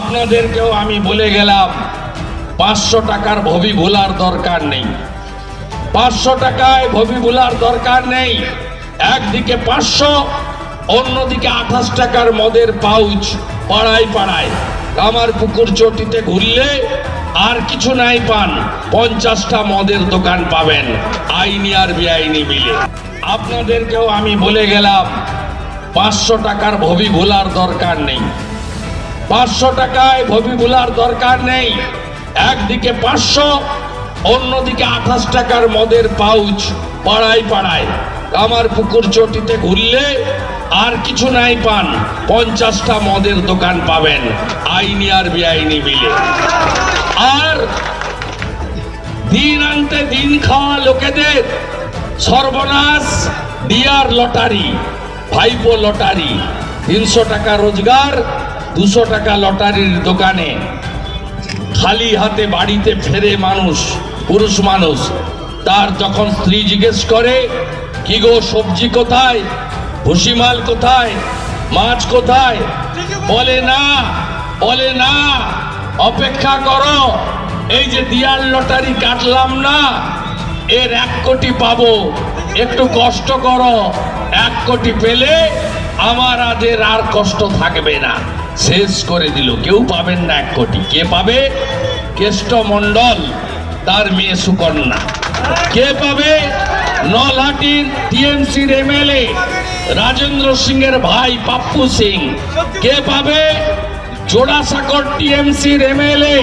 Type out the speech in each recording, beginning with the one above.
আপনাদেরকেও আমি বলে গেলাম, পাঁচশো টাকার ভবি ভোলার দরকার নেই। পাঁচশো টাকায় ভবি ভোলার দরকার নেই। একদিকে পাঁচশো, অন্যদিকে আঠাশ টাকার মদের পাউচ পাড়ায় পাড়ায়। আমার পুকুর চটিতে ঘুরলে আর কিছু নাই পান, পঞ্চাশটা মদের দোকান পাবেন, আইনি আর বেআইনি মিলে। আপনাদেরকেও আমি বলে গেলাম, পাঁচশো টাকার ভবি ভোলার দরকার নেই। পাঁচশো টাকায় ভবি ভোলার দরকার নেই। একদিকে পাঁচশো, অন্যদিকে আঠাশ টাকার মদের পাউচ পাড়ায় পাড়ায়। আমার পুকুর চটিতে ঘুরলে আর কিছু নাই পান, পঞ্চাশটা মদের দোকান পাবেন, আইনি আর বেআইনি মিলে। আর দিন আনতে দিন খাওয়া লোকেদের সর্বনাশ ডিয়ার লটারি, ভাইপো লটারি। তিনশো টাকা রোজগার দুশো টাকা লটারির দোকানে খালি হাতে বাড়িতে ফেরে মানুষ, পুরুষ মানুষ। তার যখন স্ত্রী জিজ্ঞেস করে, কি গো সবজি কোথায়? ভুসিমাল কোথায়? মাছ কোথায়? বলে, না বলে, না, অপেক্ষা করো। এই যে দিয়াল লটারি কাটলাম না, এর এক কোটি পাবো। একটু কষ্ট করো, এক কোটি পেলে আমার আদের আর কষ্ট থাকবে না। শেষ করে দিল। কেউ পাবেন না এক কোটি। কে পাবে? কেষ্ট মণ্ডল, তার মেয়ে সুকন্যা। কে পাবে? নলহাটির টিএমসির এমএলএ, রাজেন্দ্র সিং এর ভাই পাপ্পু সিং। কে পাবে? জোড়াসাঁকর টিএমসির এমএলএ,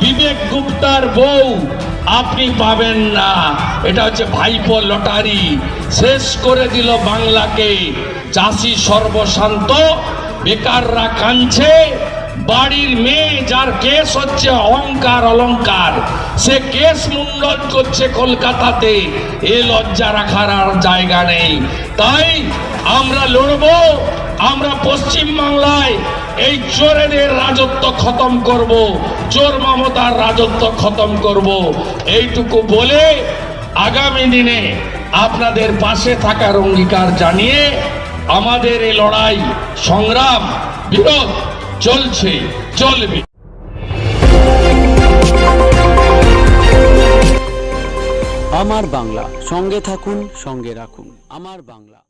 বিবেক গুপ্তার বউ। আপনি পাবেন না। এটা হচ্ছে ভাইপো লটারি। শেষ করে দিল বাংলাকে। চাষি সর্বশান্ত। বেকাররা কাঁদছে। বাড়ির মেয়ে যার কেস হচ্ছে অহংকার, অলংকার। সে কেস মুন্ডন করছে কলকাতাতে। এ লজ্জা রাখার আর জায়গা নেই। তাই আমরা লড়বো, আমরা পশ্চিম বাংলায় এই চোরেদের রাজত্ব খতম করব, চোর মমতার রাজত্ব খতম করব। এইটুকু বলে আগামী দিনে আপনাদের পাশে থাকার অঙ্গীকার জানিয়ে আমাদের এই লড়াই, সংগ্রাম, বিরোধ চলছে, চলবে। আমার বাংলা, সঙ্গে থাকুন, সঙ্গে রাখুন। আমার বাংলা।